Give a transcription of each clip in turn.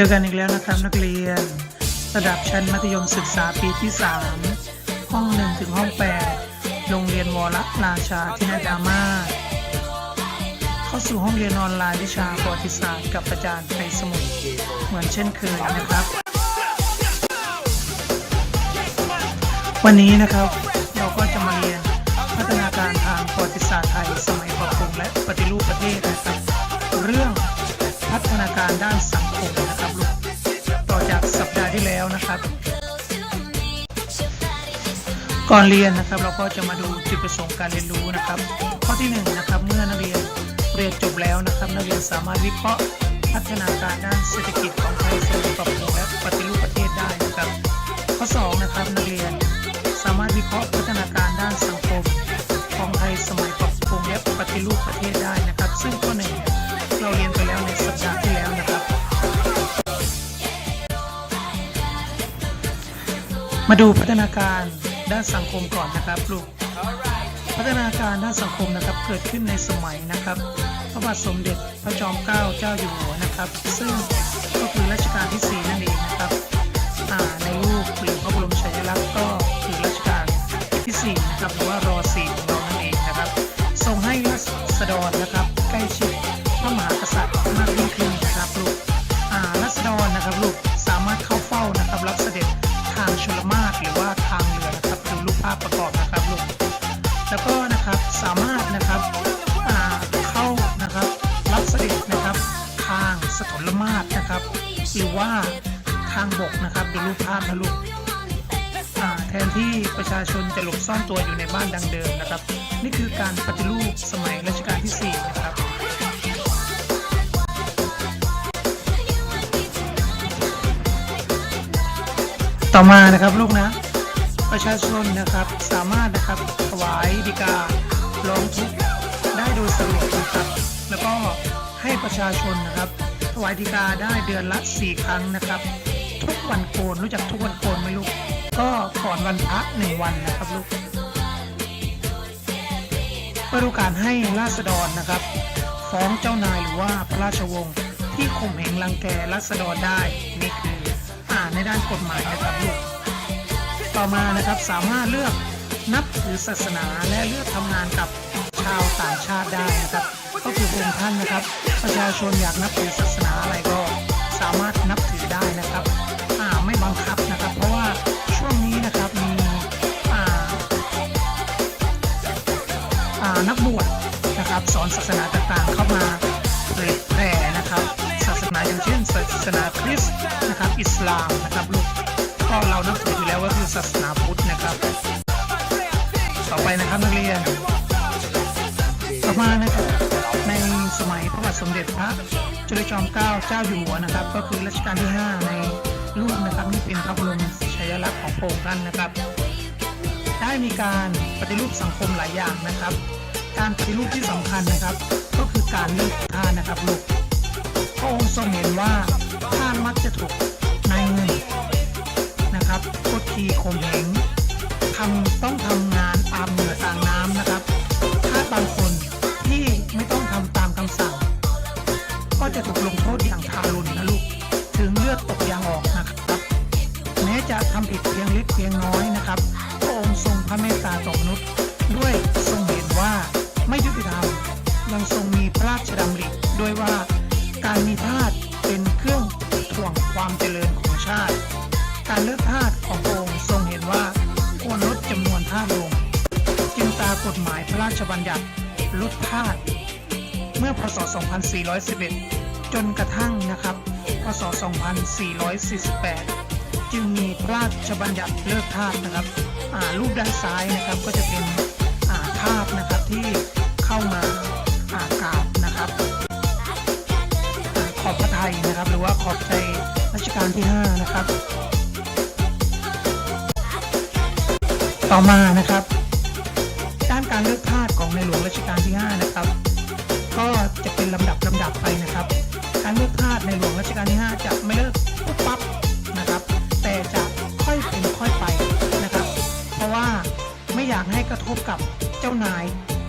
จอกันอีกแล้วนะครับนักเรียน ระดับชั้นมัธยมศึกษาปีที่ 3 ห้อง 1 ถึงห้อง 8 โรงเรียนวรราชาที่นาดามาเข้าสู่ห้องเรียนออนไลน์วิชาประวัติศาสตร์กับอาจารย์ไทสมุทรเหมือนเช่นเคยนะครับ วันนี้นะครับเราก็จะมาเรียนพัฒนาการทางประวัติศาสตร์ไทยสมัยปกครองและปฏิรูปประเทศนะครับเรื่อง พัฒนาการด้านสังคมนะครับลูกต่อจากสัปดาห์ที่แล้วนะครับ ก่อนเรียนนะครับเราก็จะมาดูจุดประสงค์การเรียนรู้นะครับ ข้อที่หนึ่งนะครับเมื่อนักเรียนเรียนจบแล้วนะครับนักเรียนสามารถวิเคราะห์พัฒนาการด้านเศรษฐกิจของไทยสมัยปรับปรุงและปฏิรูปประเทศได้นะครับ ข้อสองนะครับนักเรียนสามารถวิเคราะห์พัฒนาการด้านสังคมของไทยสมัยปรับปรุงและปฏิรูปประเทศ มาดูพัฒนาการด้านสังคมก่อนนะครับลูกพัฒนาการด้านสังคมนะครับเกิดขึ้นในสมัยนะครับ พระบาทสมเด็จพระจอมเกล้าเจ้าอยู่หัวนะครับ ซึ่งก็คือรัชกาลที่4นั่นางบกนะครับดูรูปภาพนะลูกแทนที่ประชาชนจะหลบซ่อนตัวอยู่ในบ้านดังเดิมนะครับ นี่คือการปฏิรูปสมัยรัชกาลที่ 4 นะครับต่อมานะครับลูกนะ ประชาชนนะครับสามารถนะครับถวายดีการ้องทุกข์ได้โดยสะดวกนะครับ แล้วก็ให้ประชาชนนะครับถวายดีกาได้เดือนละ 4 ครั้งนะครับ วันโกนรู้จักทุกวันโกนไหมลูก ก็ก่อนวันพระหนึ่งวันนะครับลูกเปิดโอกาสให้ราษฎรนะครับ ฟ้องเจ้านายหรือว่าพระราชวงศ์ที่ข่มเหงรังแกราษฎรได้นี่คืออ่านในด้านกฎหมายนะครับลูกต่อมานะครับสามารถเลือกนับถือศาสนาและเลือกทำงานกับชาวต่างชาติได้นะครับ ก็คือพระองค์ท่านนะครับ ประชาชนอยากนับถือศาสนาอะไรก็สามารถนับถือได้นะครับ อ่านักบวชนะครับ สอนศาสนาต่างๆเข้ามาเผยแผ่นะครับ ศาสนาอย่างเช่น ศาสนาคริสต์นะครับอิสลามนะครับลูกก็เรานับถืออยู่แล้วก็คือศาสนาพุทธนะครับ ต่อไปนะครับนักเรียน ต่อมานะครับในสมัยพระบาทสมเด็จพระจุลจอมเกล้าเจ้าอยู่หัวนะครับ ก็คือรัชกาลที่ 5 ในรูปนะครับนี่เป็นพระบรมฉายลักษณ์ของพระองค์ท่านนะครับ ได้มีการปฏิรูปสังคมหลายอย่างนะครับ การปฏิรูปที่สำคัญนะครับ ก็คือการเลือกทานนะครับลูกพระองค์ทรงเห็นว่าทานมักจะถูกนายเงินนะครับกดขี่ข่มเหง การเลิกทาสของพระองค์ทรงเห็นว่าควรลดจำนวนทาสลง จึงตากฎหมายพระราชบัญญัติลดทาสเมื่อพศ 2411 จนกระทั่งนะครับ พศ 2448 จึงมีพระราชบัญญัติเลิกทาสนะครับรูปด้านซ้ายนะครับก็จะเป็นาทาสนะครับที่เข้ามาอากราบนะครับขอบพระไทยนะครับ หรือว่าขอบใจรัชกาลที่ 5 นะครับ ต่อมานะครับ ด้านการเลือกทาสของในหลวงรัชกาลที่ 5 นะครับ ก็จะเป็นลำดับลำดับไปนะครับ การเลือกทาสในหลวงรัชกาลที่ 5 จะไม่เลิกปุ๊บปั๊บนะครับ แต่จะค่อยเป็นค่อยไปนะครับ เพราะว่าไม่อยากให้กระทบกับเจ้านาย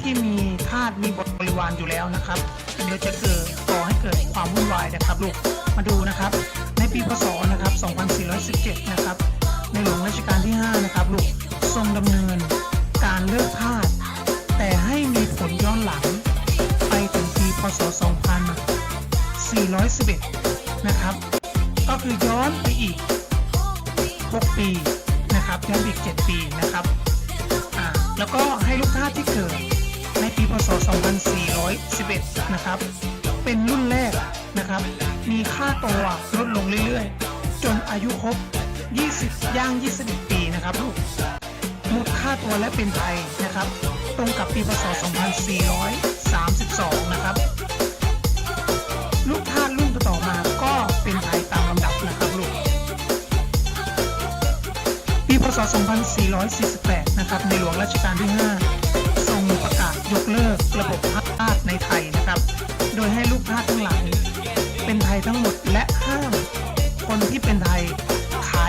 ที่มีทาสมีบริวารอยู่แล้วนะครับเดี๋ยวจะเกิดก่อให้เกิดความวุ่นวายนะครับลูกมาดูนะครับ ในปีพศนะครับ 2417 นะครับ ในหลวงรัชกาลที่ 5 นะครับลูกทรงดำเนินการเลิกทาสแต่ให้มีผลย้อนหลัง ไปถึงปีพศ 2411 นะครับ ก็คือย้อนไปอีก 6 ปีนะครับย้อนอีก 7 ปีนะครับอ่าแล้วก็ให้ลูกทาสที่เกิดในปีพศ 2411 นะครับ เป็นรุ่นแรกนะครับ มีค่าตัวลดลงเรื่อยๆ จนอายุครบ 20ย่าง 21 ปีนะครับลูกหมดค่าตัวและเป็นไทยนะครับ ตรงกับปีพศ 2432 นะครับ ลูกทาสรุ่นต่อมาก็เป็นไทยตามลำดับนะครับลูก ปีพศ 2448 นะครับในหลวงรัชกาลที่ 5 ทรงประกาศยกเลิกระบบทาสในไทยนะครับ โดยให้ลูกทาสทั้งหลายเป็นไทยทั้งหมดและห้ามคนที่เป็นไทย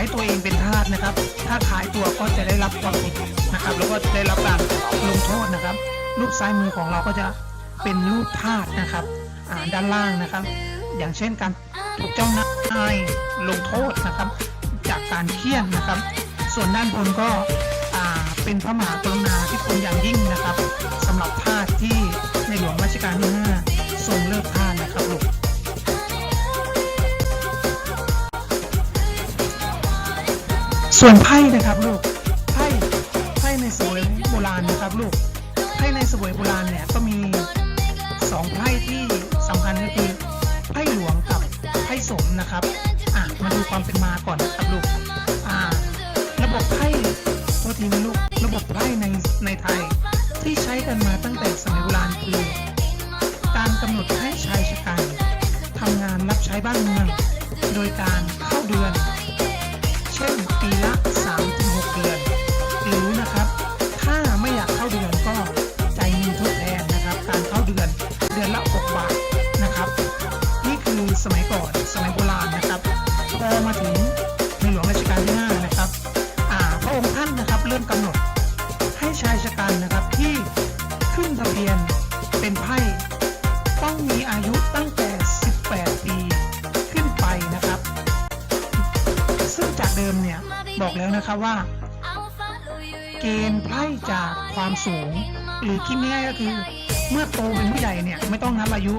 ายตัวเองเป็นทาสนะครับ ถ้าขายตัวก็จะได้รับความผิดนะครับ แล้วก็ได้รับการลงโทษนะครับ รูปซ้ายมือของเราก็จะเป็นรูปทาสนะครับอ่าด้านล่างนะครับ อย่างเช่นการถูกเจ้านายลงโทษนะครับ จากการเคี่ยนนะครับ ส่วนด้านบนก็อ่าเป็นพระมหากรุณาธิคุณอย่างยิ่งนะครับสำหรับทาสที่ในหลวงรัชกาลที่5ทรงเลิกทาสนะครับลูก ส่วนไพ่นะครับลูกไพ่ไพ่ในสวยโบราณนะครับลูกไพ่ในสวยโบราณเนี่ยก็มีสองไพ่ที่สำคัญก็คือไพ่หลวงกับไพ่สมนะครับอะมาดูความเป็นมาก่อนนะครับลูกอ่าระบบไพ่โทษทีนะลูกระบบไพ่ในในไทยที่ใช้กันมาตั้งแต่สมัยโบราณคือการกำหนดให้ชายชะกันทำงานรับใช้บ้านเมืองโดยการเข้าเดือน ปีละ 3-6 เดือน หรือนะครับ ถ้าไม่อยากเข้าเดือนก็ใจายเงินทดแทนนะครับ การเข้าเดือนเดือนละ 6 บาทนะครับ นี่คือสมัยก่อนสมัยโบราณนะครับพอมาถึง ว่า เกณฑ์ไพ่จากความสูง หรือคิดง่ายก็คือ เมื่อโตเป็นผู้ใหญ่เนี่ยไม่ต้องนับอายุ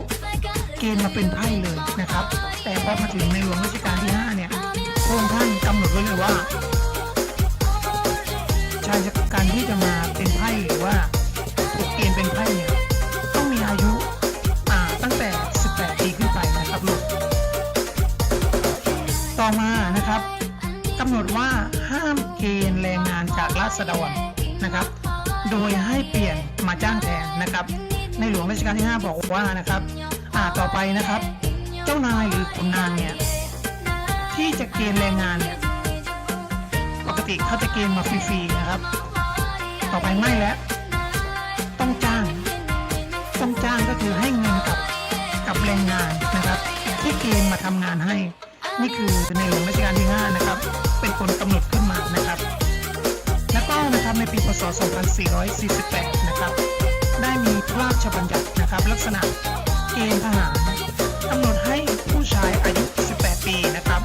เกณฑ์มาเป็นไพ่เลยนะครับ แต่พอมาถึงในหลวงรัชกาลที่ 5 เนี่ยพระองค์ท่านกำหนดไว้เลยว่าชายชะกันที่จะมาเป็นไพ่หรือว่าถูกเกณฑ์เป็นไพ่เนี่ยต้องมีอายุอ่าตั้งแต่ 18 ปีขึ้นไปนะครับลูกต่อมานะครับกำหนดว่า เกณฑ์แรงงานจากราษฎรนะครับ โดยให้เปลี่ยนมาจ้างแทนนะครับ ในหลวงรัชกาลที่ 5 บอกว่านะครับอ่าต่อไปนะครับ เจ้านายหรือขุนนางเนี่ยที่จะเกณฑ์แรงงานเนี่ยปกติเขาจะเกณฑ์มาฟรีๆนะครับ ต่อไปไม่แล้ว ต้องจ้าง ต้องจ้างก็คือให้เงินกับกับแรงงานนะครับ ที่เกณฑ์มาทำงานให้ นี่คือในหลวงรัชกาลที่ 5 นะครับ เป็นคนกำหนดขึ้นมานะครับ แล้วก็นะครับในปีพศ 2448 นะครับ ได้มีพระราชบัญญัตินะครับ ลักษณะเกณฑ์ทหารกำหนดให้ผู้ชายอายุ 18 ปีนะครับ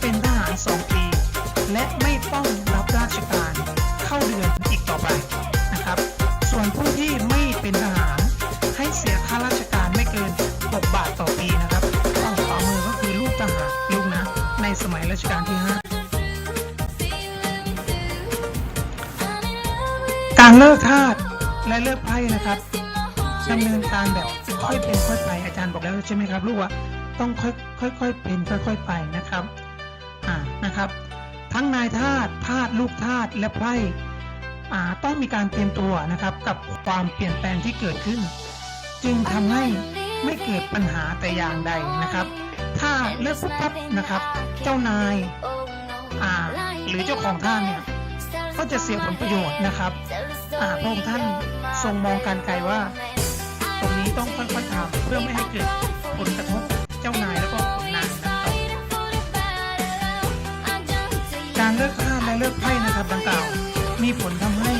เป็นทหาร 2 ปี และไม่ต้อง สมัยรัชกาลที่ 5 การเลิกทาสและเลิกไพ่นะครับดำเนินการแบบค่อยเป็นค่อยไปอาจารย์บอกแล้วใช่ไหมครับลูกว่าต้องค่อยค่อยเป็นค่อย ๆไปนะครับอ่านะครับ ทั้งนายทาสทาสลูกทาสและไพร่อ่าต้องมีการเตรียมตัวนะครับกับความเปลี่ยนแปลงที่เกิดขึ้น จึงทำให้ไม่เกิดปัญหาแต่อย่างใดนะครับ ถ้าเลิกปุ๊บปั๊บนะครับ เจ้านายอ่าหรือเจ้าของท่านเนี่ยก็จะเสียผลประโยชน์นะครับอ่าพระองค์ท่านทรงมองการไกลว่า ตรงนี้ต้องค่อยๆทำเพื่อไม่ให้เกิดผลกระทบเจ้านายแล้วก็ขุนางนะครับการเลิกท่าและเลิกไพ่นะครับดังกล่าว มีผลทำให้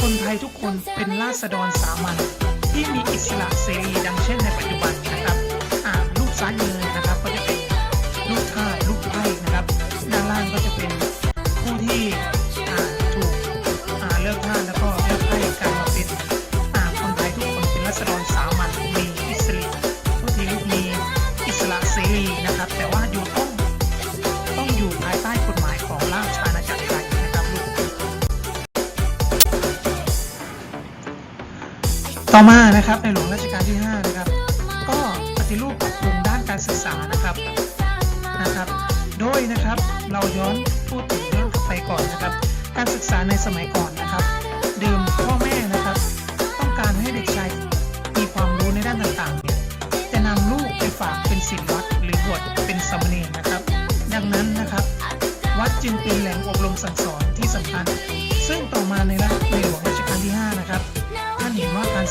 คนไทยทุกคนเป็นราษฎรสามัญที่มีอิสระเสรีดังเช่น ต่อมานะครับในหลวงรัชกาลที่ 5 นะครับ ก็ปฏิรูปปรับปรุงด้านการศึกษานะครับนะครับ โดยนะครับเราย้อนพูดถึงย้อนกลับไปก่อนนะครับ การศึกษาในสมัยก่อนนะครับ เดิมพ่อแม่นะครับ ต้องการให้เด็กชายมีความรู้ในด้านต่างๆเนี่ยจะนำลูกไปฝากเป็นศิษย์วัดหรือบวชเป็นสมเณรนะครับ ดังนั้นนะครับ วัดจึงเป็นแหล่งอบรมสั่งสอนที่สำคัญ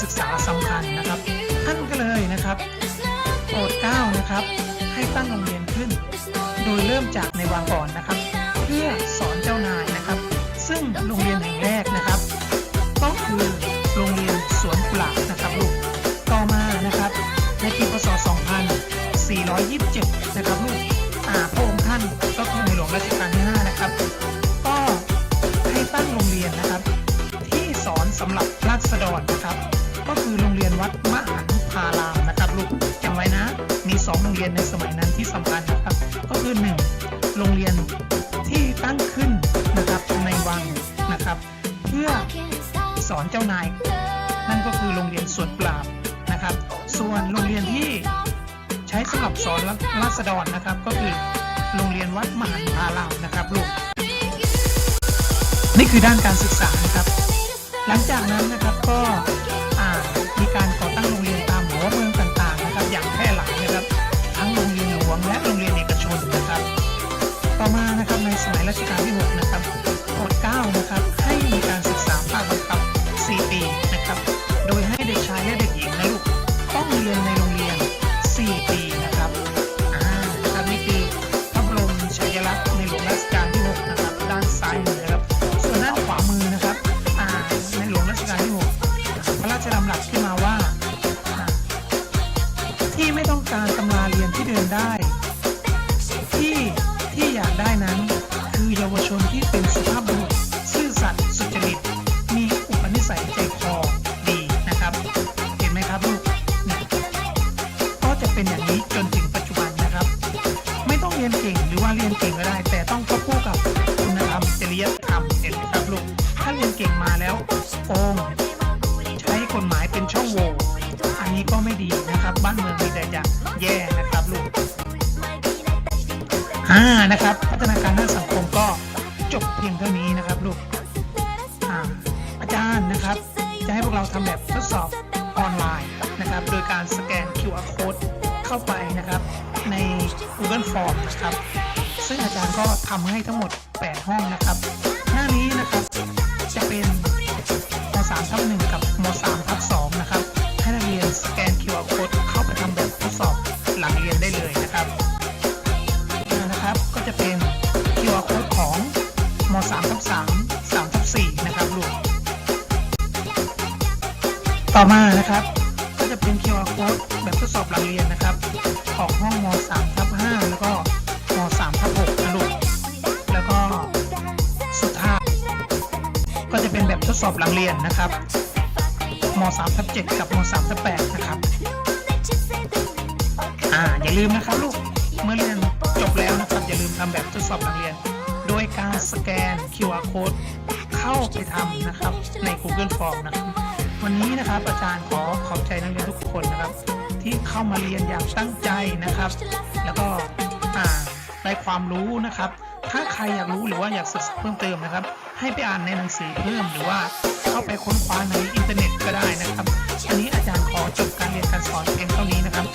ศึกษาสำคัญนะครับ ท่านก็เลยนะครับโปรดเก้านะครับ ให้ตั้งโรงเรียนขึ้น โดยเริ่มจากในวังก่อนนะครับ เพื่อสอนเจ้านายนะครับ ซึ่งโรงเรียนแห่งแรกนะครับ ษฎรนะครับ ก็คือโรงเรียนวัดมหันพารามนะครับลูกนี่คือด้านการศึกษานะครับ หลังจากนั้นนะครับก็อ่ามีการก่อตั้งโรงเรียนตามหัวเมืองต่างๆนะครับ อย่างแพร่หลายนะครับ ทั้งโรงเรียนหลวงและโรงเรียนเอกชนนะครับ ต่อมานะครับในสมัยรัชกาลที่6นะ อาอาจารย์นะครับ จะให้พวกเราทำแบบทดสอบออนไลน์นะครับ โดยการสแกน QR code เข้าไปนะครับ ใน Google Form นะครับ ซึ่งอาจารย์ก็ทำให้ทั้งหมด 8 ห้องนะครับ หน้านี้นะครับจะเป็นม3ทับ1กับม3ทับ2นะครับ ให้นักเรียนสแกน QR code เข้าไปทำแบบทดสอบหลังเรียนได้เลยนะครับนะครับ ก็จะเป็น QR code ของม3ทับ3 ต่อมานะครับ ก็จะเป็น QR code แบบทดสอบหลังเรียนนะครับของห้องม3ทับ5แล้วก็ม3ทับ6นะลูกแล้วก็สุดท้ายก็จะเป็นแบบทดสอบหลังเรียนนะครับม3ทับ7กับม3ทับ8นะครับอ่าอย่าลืมนะครับลูกเมื่อเรียนจบแล้วนะครับ อย่าลืมทำแบบทดสอบหลังเรียน โดยการสแกน QR code เข้าไปทำนะครับใน Google Form นะครับ วันนี้นะครับอาจารย์ขอขอบใจนักเรียนทุกคนนะครับ ที่เข้ามาเรียนอย่างตั้งใจนะครับ แล้วก็อ่าได้ความรู้นะครับ ถ้าใครอยากรู้หรือว่าอยากศึกษาเพิ่มเติมนะครับ ให้ไปอ่านในหนังสือเพิ่มหรือว่าเข้าไปค้นคว้าในอินเทอร์เน็ตก็ได้นะครับ อันนี้อาจารย์ขอจบการเรียนการสอนเพียงเท่านี้นะครับ